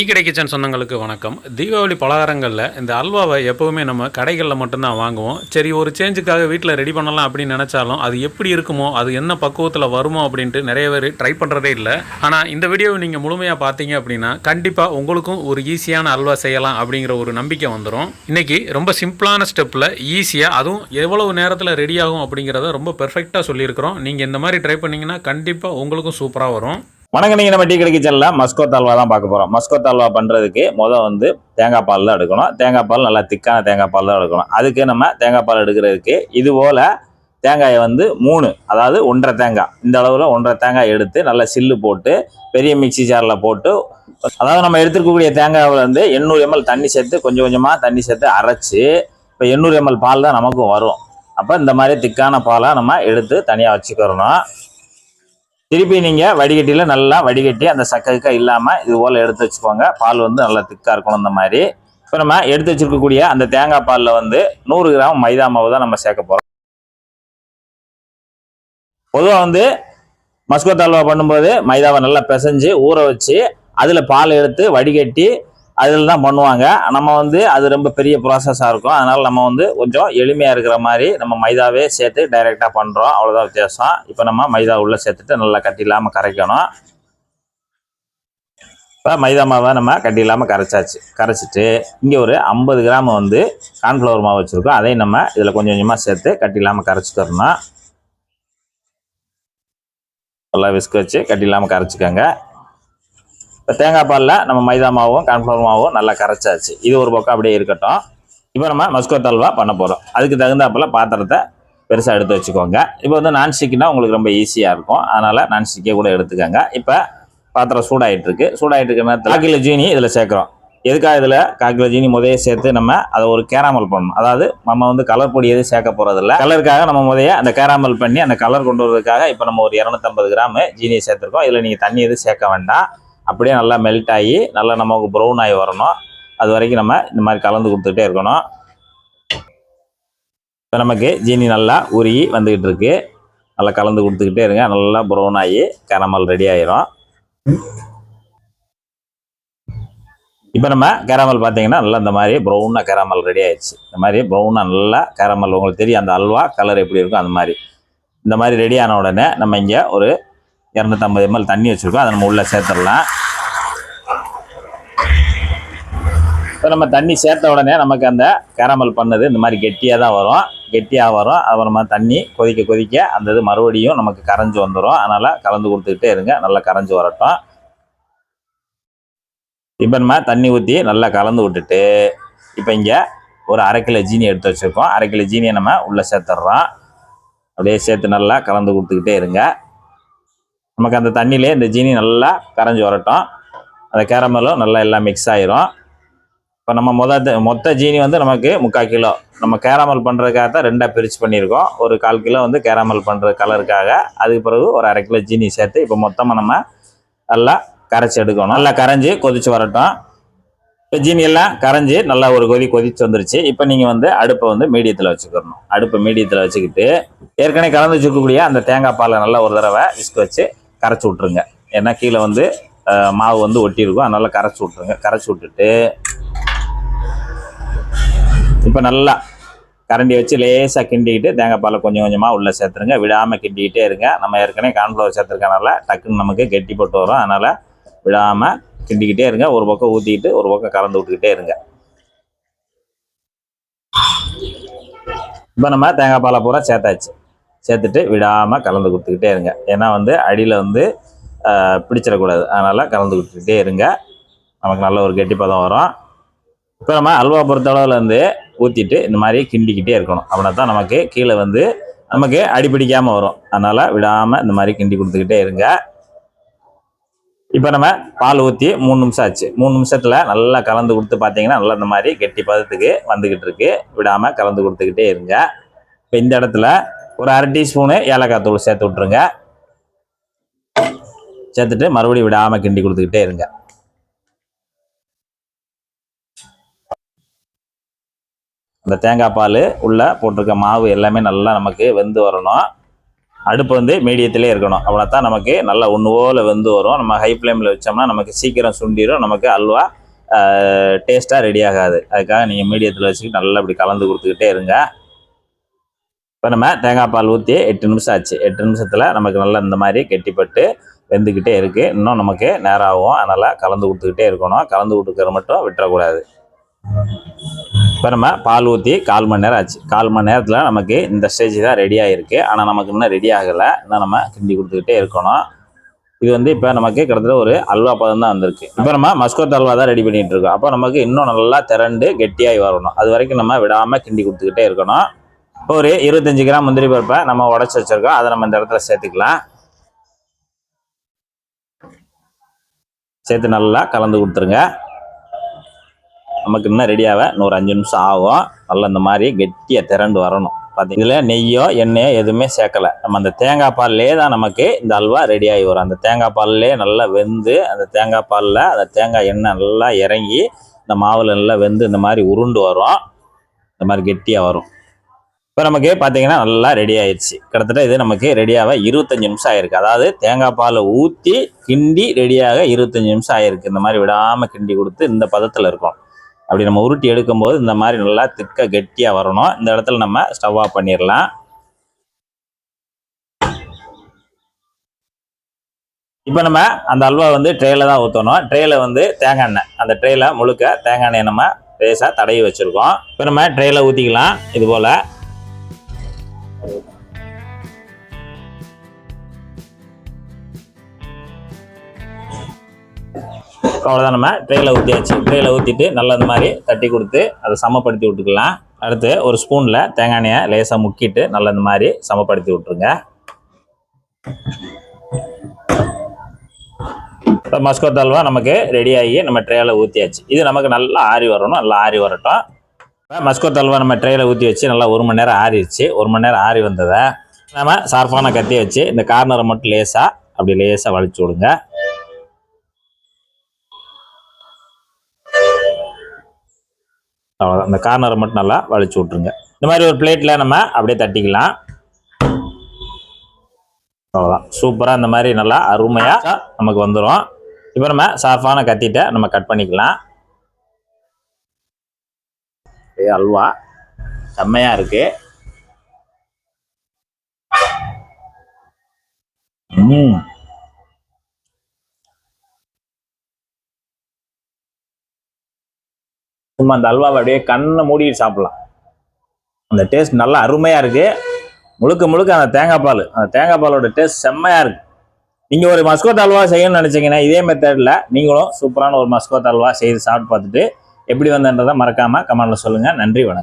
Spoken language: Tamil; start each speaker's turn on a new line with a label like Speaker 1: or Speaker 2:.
Speaker 1: டீ கடை கிச்சன் சொந்தங்களுக்கு வணக்கம். தீபாவளி பலகாரங்களில் இந்த அல்வாவை எப்போவுமே நம்ம கடைகளில் மட்டும்தான் வாங்குவோம். சரி ஒரு சேஞ்சுக்காக வீட்டில் ரெடி பண்ணலாம் அப்படின்னு நினச்சாலும் அது எப்படி இருக்குமோ அது என்ன பக்குவத்தில் வருமோ அப்படின்ட்டு நிறைய பேர் ட்ரை பண்ணுறதே இல்லை. ஆனால் இந்த வீடியோவை நீங்கள் முழுமையாக பார்த்தீங்க அப்படின்னா கண்டிப்பாக உங்களுக்கும் ஒரு ஈஸியான அல்வா செய்யலாம் அப்படிங்கிற ஒரு நம்பிக்கை வந்துடும் இன்றைக்கி ரொம்ப சிம்பிளான ஸ்டெப்பில் ஈஸியாக அதுவும் எவ்வளவு நேரத்தில் ரெடி ஆகும் அப்படிங்கிறத ரொம்ப பெர்ஃபெக்டாக சொல்லியிருக்கிறோம். நீங்கள் இந்த மாதிரி ட்ரை பண்ணிங்கன்னா கண்டிப்பாக உங்களுக்கும் சூப்பராக வரும்.
Speaker 2: வணக்கம் நீங்கள் நம்ம டீ கடைக்கு கிச்சன்ல மஸ்கோ தால்வா தான் பார்க்க போகிறோம் மஸ்கோ தால்வா பண்ணுறதுக்கு முதல் வந்து தேங்காய் பால் தான் எடுக்கணும். தேங்காய் பால் நல்லா திக்கான தேங்காய் பால் தான் எடுக்கணும். அதுக்கு நம்ம தேங்காய் பால் எடுக்கிறதுக்கு இது போல் தேங்காயை வந்து மூணு அதாவது ஒன்றரை தேங்காய் இந்த அளவில் ஒன்றரை தேங்காய் எடுத்து நல்லா சில்லு போட்டு பெரிய மிக்சி ஜாரில் போட்டு அதாவது நம்ம எடுத்துருக்கக்கூடிய தேங்காயில் வந்து எண்ணூறு எம்எல் தண்ணி சேர்த்து கொஞ்சம் கொஞ்சமாக தண்ணி சேர்த்து அரைச்சி இப்போ எண்ணூறு எம்எல் பால் தான் நமக்கும் வரும். அப்போ இந்த மாதிரி திக்கான பாலாக நம்ம எடுத்து தனியாக வச்சுக்கிறணும். திருப்பி நீங்கள் வடிகட்டியில் நல்லா வடிகட்டி அந்த சக்கை இல்லாமல் இது போல் எடுத்து வச்சுக்கோங்க. பால் வந்து நல்லா திக்காக இருக்கணும் இந்த மாதிரி. இப்போ நம்ம எடுத்து வச்சிருக்கக்கூடிய அந்த தேங்காய் பாலில் வந்து நூறு கிராம் மைதா மாவு தான் நம்ம சேர்க்க போகிறோம் பொதுவாக வந்து மஸ்கோத் அல்வா பண்ணும்போது மைதாவை நல்லா பிசைஞ்சு ஊற வச்சு அதில் பால் எடுத்து வடிகட்டி அதில் தான் பண்ணுவாங்க. நம்ம வந்து அது ரொம்ப பெரிய ப்ராசஸாக இருக்கும். அதனால் நம்ம வந்து கொஞ்சம் எளிமையாக இருக்கிற மாதிரி நம்ம மைதாவே சேர்த்து டைரெக்டாக பண்ணுறோம் அவ்வளோதான் வித்தியாசம். இப்போ நம்ம மைதா உள்ளே சேர்த்துட்டு நல்லா கட்டி இல்லாமல் கரைக்கணும். இப்போ மைதா மாவை நம்ம கட்டி இல்லாமல் கரைச்சாச்சு. கரைச்சிட்டு இங்கே ஒரு ஐம்பது கிராம் வந்து கார்ன்ஃப்ளவர் மாவு வச்சுருக்கோம். அதையும் நம்ம இதில் கொஞ்சம் கொஞ்சமாக சேர்த்து கட்டி இல்லாமல் தரணும் நல்லா விஸ்க் வச்சு கட்டி இல்லாமல் கரைச்சிக்கோங்க. இப்போ தேங்காய் பாலில் நம்ம மைதா மாவும் கார்ன்ஃப்ளவர் மாவும் நல்லா கரைச்சாச்சு. இது ஒரு பக்கம் அப்படியே இருக்கட்டும். இப்போ நம்ம மஸ்கோ தல்வா பண்ண போகிறோம் அதுக்கு தகுந்தாப்பில் பாத்திரத்தை பெருசாக எடுத்து வச்சுக்கோங்க. இப்போ வந்து நான்ஸ்டிக்னா உங்களுக்கு ரொம்ப ஈஸியாக இருக்கும். அதனால் நான்ஸ்டிக்கே கூட எடுத்துக்கோங்க. இப்போ பாத்திரம் சூடாகிட்டுருக்கு சூடாகிட்டு சூடாயிட்டு நேரத்தில் கால் ஜீனி இதில் சேர்க்குறோம். எதுக்காக இதில் கால் கிலோ ஜீனி முதைய சேர்த்து நம்ம அதை ஒரு கேராமல் பண்ணணும். அதாவது நம்ம வந்து கலர் பொடி எதுவும் சேர்க்க போகிறதில்ல கலருக்காக நம்ம முதைய அந்த கேராமல் பண்ணி அந்த கலர் கொண்டு வரதுக்காக இப்போ நம்ம ஒரு இரநூத்தம்பது கிராம் ஜீனியை சேர்த்துருக்கோம். இதில் நீங்கள் தண்ணி எதுவும் சேர்க்க வேண்டாம். அப்படியே நல்லா மெல்ட் ஆகி நல்லா நமக்கு ப்ரௌன் ஆகி வரணும். அது வரைக்கும் நம்ம இந்த மாதிரி கலந்து கொடுத்துக்கிட்டே இருக்கணும். இப்போ நமக்கு ஜீனி நல்லா உருகி வந்துக்கிட்டு இருக்கு. நல்லா கலந்து கொடுத்துக்கிட்டே இருங்க. நல்லா ப்ரௌன் ஆகி கரமல் ரெடி ஆயிரும். இப்போ நம்ம கேரமல் பார்த்தீங்கன்னா நல்லா இந்த மாதிரி ப்ரௌனாக கேரமல் ரெடி ஆயிடுச்சு. இந்த மாதிரி ப்ரௌனாக நல்லா கேரமல் உங்களுக்கு தெரியும் அந்த அல்வா கலர் எப்படி இருக்கும் அந்த மாதிரி. இந்த மாதிரி ரெடி ஆன உடனே நம்ம இங்கே ஒரு இரநூத்தம்பது எம்எல் தண்ணி வச்சுருக்கோம். அதை நம்ம உள்ளே சேர்த்துடலாம். இப்போ நம்ம தண்ணி சேர்த்த உடனே நமக்கு அந்த கேரமல் பண்ணது இந்த மாதிரி கெட்டியாக தான் வரும். கெட்டியாக வரும். அப்புறமா தண்ணி கொதிக்க கொதிக்க அந்த இது மறுபடியும் நமக்கு கரைஞ்சி வந்துடும் அதனால் கலந்து கொடுத்துக்கிட்டே இருங்க. நல்லா கரைஞ்சி வரட்டும். இப்போ நம்ம தண்ணி ஊற்றி நல்லா கலந்து விட்டுட்டு இப்போ இங்கே ஒரு அரை கிலோ ஜீனி எடுத்து வச்சுருக்கோம். அரை கிலோ ஜீனியை நம்ம உள்ளே சேர்த்துட்றோம் அப்படியே சேர்த்து நல்லா கலந்து கொடுத்துக்கிட்டே இருங்க. நமக்கு அந்த தண்ணியிலே இந்த ஜீனி நல்லா கரைஞ்சி வரட்டும். அந்த கேரமலும் நல்லா எல்லாம் மிக்ஸ் ஆயிரும். இப்போ நம்ம மொத மொத்த ஜீனி வந்து நமக்கு முக்கால் கிலோ. நம்ம கேரமல் பண்ணுறதுக்காக தான் ரெண்டாக பிரித்து பண்ணியிருக்கோம். ஒரு கால் கிலோ வந்து கேரமல் பண்ணுற கலருக்காக அதுக்கு பிறகு ஒரு அரை கிலோ ஜீனி சேர்த்து இப்போ மொத்தமாக நம்ம நல்லா கரைச்சி எடுக்கணும். நல்லா கரைஞ்சி கொதித்து வரட்டும். இப்போ ஜீனியெல்லாம் கரைஞ்சி நல்லா ஒரு கொதி கொதித்து வந்துருச்சு. இப்போ நீங்கள் வந்து அடுப்பை வந்து மீடியத்தில் வச்சுக்கிறணும் அடுப்பை மீடியத்தில் வச்சுக்கிட்டு ஏற்கனவே கலந்து வச்சுக்கக்கூடிய அந்த தேங்காய் பாலை நல்லா ஒரு தடவை விஸ்க் வச்சு கரைச்சி விட்ருங்க ஏன்னா கீழே வந்து மாவு வந்து ஒட்டியிருக்கும். அதனால் கரைச்சி விட்ருங்க கரைச்சி விட்டுட்டு இப்போ நல்லா கரண்டி வச்சு லேசாக கிண்டிக்கிட்டு தேங்காய் பாலை கொஞ்சம் கொஞ்சமாக உள்ளே சேர்த்துருங்க. விடாமல் கிண்டிக்கிட்டே இருங்க. நம்ம ஏற்கனவே கார்ன்ஃப்ளவர் சேர்த்துருக்கனால டக்குன்னு நமக்கு கெட்டி போட்டு வரும். அதனால் விடாமல் கிண்டிக்கிட்டே இருங்க. ஒரு பக்கம் ஊற்றிக்கிட்டு ஒரு பக்கம் கலந்து விட்டுக்கிட்டே இருங்க. இப்போ நம்ம தேங்காய் பாலை பூரா சேர்த்தாச்சு. சேர்த்துட்டு விடாமல் கலந்து கொடுத்துக்கிட்டே இருங்க. ஏன்னா வந்து அடியில் வந்து பிடிச்சிடக்கூடாது. அதனால் கலந்து கொடுத்துக்கிட்டே இருங்க. நமக்கு நல்ல ஒரு கெட்டி பதம் வரும். இப்போ நம்ம அல்வா பொறுத்தளவில் வந்து ஊற்றிட்டு இந்த மாதிரி கிண்டிக்கிட்டே இருக்கணும். அப்படின்னா தான் நமக்கு கீழே வந்து நமக்கு அடிப்பிடிக்காமல் வரும். அதனால் விடாமல் இந்த மாதிரி கிண்டி கொடுத்துக்கிட்டே இருங்க. இப்போ நம்ம பால் ஊற்றி மூணு நிமிஷம் ஆச்சு. மூணு நிமிஷத்தில் நல்லா கலந்து கொடுத்து பார்த்தீங்கன்னா நல்லா இந்த மாதிரி கெட்டி பதத்துக்கு வந்துக்கிட்டு இருக்கு. விடாமல் கலந்து கொடுத்துக்கிட்டே இருங்க. இப்போ இந்த இடத்துல ஒரு அரை டீஸ்பூனு ஏலக்காய் தூள் சேர்த்து விட்ருங்க சேர்த்துட்டு மறுபடியும் விடாமல் கிண்டி கொடுத்துக்கிட்டே இருங்க. அந்த தேங்காய் பால் உள்ளே போட்டிருக்க மாவு எல்லாமே நல்லா நமக்கு வெந்து வரணும். அடுப்பு வந்து மீடியத்திலே இருக்கணும். அப்படின்னா தான் நமக்கு நல்லா ஒன்றுவோல வெந்து வரும். நம்ம ஹை ஃப்ளேமில் வச்சோம்னா நமக்கு சீக்கிரம் சுண்டிடும் நமக்கு அல்வா டேஸ்ட்டாக ரெடி ஆகாது. அதுக்காக நீங்கள் மீடியத்தில் வச்சுக்கிட்டு நல்லா இப்படி கலந்து கொடுத்துக்கிட்டே இருங்க. இப்போ நம்ம தேங்காய் பால் ஊற்றி எட்டு நிமிஷம் ஆச்சு. எட்டு நிமிஷத்தில் நமக்கு நல்லா இந்த மாதிரி கெட்டிப்பட்டு வெந்துக்கிட்டே இருக்குது இன்னும் நமக்கு நேரம் ஆகும். அதனால் கலந்து கொடுத்துக்கிட்டே இருக்கணும். கலந்து கொடுக்குற மட்டும் விட்டுறக்கூடாது. இப்போ நம்ம பால் ஊற்றி கால் மணி நேரம் ஆச்சு. கால் மணி நேரத்தில் நமக்கு இந்த ஸ்டேஜ் தான் ரெடி ஆகிருக்கு ஆனால் நமக்கு இன்னும் ரெடி ஆகலை. இன்னும் நம்ம கிண்டி கொடுத்துக்கிட்டே இருக்கணும். இது வந்து இப்போ நமக்கு கிட்டத்தட்ட ஒரு அல்வா பதம் தான் வந்திருக்கு. இப்போ நம்ம மஸ்கோத் அல்வா தான் ரெடி பண்ணிகிட்டு இருக்கோம். அப்போ நமக்கு இன்னும் நல்லா திரண்டு கெட்டியாகி வரணும். அது வரைக்கும் நம்ம விடாமல் கிண்டி கொடுத்துக்கிட்டே இருக்கணும். இப்போ ஒரு இருபத்தஞ்சு கிராம் முந்திரி பருப்பை நம்ம உடச்சி வச்சிருக்கோம். அதை நம்ம இந்த இடத்துல சேர்த்துக்கலாம். சேர்த்து நல்லா கலந்து கொடுத்துருங்க. நமக்கு இன்னும் ரெடியாக இன்னொரு அஞ்சு நிமிஷம் ஆகும். நல்லா இந்த மாதிரி கெட்டியாக திரண்டு வரணும். பார்த்து இதில் நெய்யோ எண்ணெயோ எதுவுமே சேர்க்கலை. நம்ம அந்த தேங்காய் பால்லே தான் நமக்கு இந்த அல்வா ரெடி ஆகி வரும். அந்த தேங்காய் பால்லே நல்லா வெந்து அந்த தேங்காய் பாலில் அந்த தேங்காய் எண்ணெய் நல்லா இறங்கி இந்த மாவில் நல்லா வெந்து இந்த மாதிரி உருண்டு வரும். இந்த மாதிரி கெட்டியாக வரும். இப்போ நமக்கு பார்த்தீங்கன்னா நல்லா ரெடி ஆயிடுச்சு கிட்டத்தட்ட இது நமக்கு ரெடியாக இருபத்தஞ்சு நிமிஷம் ஆயிருக்கு. அதாவது தேங்காய் பாலை ஊற்றி கிண்டி ரெடியாக இருபத்தஞ்சி நிமிஷம் ஆயிருக்கு. இந்த மாதிரி விடாமல் கிண்டி கொடுத்து இந்த பதத்தில் இருக்கும். அப்படி நம்ம உருட்டி எடுக்கும்போது இந்த மாதிரி நல்லா திக்க கெட்டியாக வரணும். இந்த இடத்துல நம்ம ஸ்டவ் ஆஃப் பண்ணிடலாம். இப்போ நம்ம அந்த அல்வா வந்து ட்ரேயில் தான் ஊற்றணும் ட்ரேயில் வந்து தேங்காய் எண்ணெய். அந்த ட்ரேயில் முழுக்க தேங்காய் எண்ணெயை நம்ம லேசாக தடவி வச்சுருக்கோம். இப்போ நம்ம ட்ரேயில் ஊற்றிக்கலாம் இது போல். அவ்வளோதான் நம்ம ட்ரேயில் ஊற்றியாச்சு ட்ரேயில் ஊற்றிட்டு நல்லா இந்த மாதிரி தட்டி கொடுத்து அதை சமப்படுத்தி விட்டுக்கலாம். அடுத்து ஒரு ஸ்பூனில் தேங்காய் எண்ணெயை லேசாக முக்கிட்டு நல்லா இந்த மாதிரி சமப்படுத்தி விட்ருங்க இப்போ மஸ்கோத் அல்வா நமக்கு ரெடி ஆகி நம்ம ட்ரேயில் ஊற்றியாச்சு இது நமக்கு நல்லா ஆறி வரணும். நல்லா ஆறி வரட்டும். இப்போ மஸ்கோத் அல்வா நம்ம ட்ரேயில் ஊற்றி வச்சு நல்லா ஒரு மணி நேரம் ஆறிடுச்சு. ஒரு மணி நேரம் ஆறி வந்ததை நம்ம சார்ஃபான கத்தி வச்சு இந்த கார்னரை மட்டும் லேசாக அப்படி லேசாக வலிச்சு விடுங்க. அவ்வளோதான் இந்த கார்னரை மட்டும் நல்லா வளைச்சி விட்ருங்க இந்த மாதிரி ஒரு பிளேட்டில் நம்ம அப்படியே தட்டிக்கலாம். அவ்வளோதான் சூப்பராக இந்த மாதிரி நல்லா அருமையாக நமக்கு வந்துடும் இப்போ நம்ம சாஃபான கத்திட்ட நம்ம கட் பண்ணிக்கலாம். அல்வா. செம்மையாக இருக்குது ம். சும்மா அந்த அல்வாவை அப்படியே கண்ணை மூடிட்டு சாப்பிடலாம். அந்த டேஸ்ட் நல்லா அருமையாக இருக்குது முழுக்க முழுக்க அந்த தேங்காய் பால் அந்த தேங்காய் பாலோட டேஸ்ட் செம்மையாக இருக்குது நீங்கள் ஒரு மஸ்கோத் அல்வா செய்யணும்னு நினச்சிங்கன்னா இதே மெத்தடில் நீங்களும் சூப்பரான ஒரு மஸ்கோத் அல்வா செய்து சாப்பிட்டு பார்த்துட்டு எப்படி வந்தன்றதை மறக்காமல் கமெண்டில் சொல்லுங்கள் நன்றி வணக்கம்.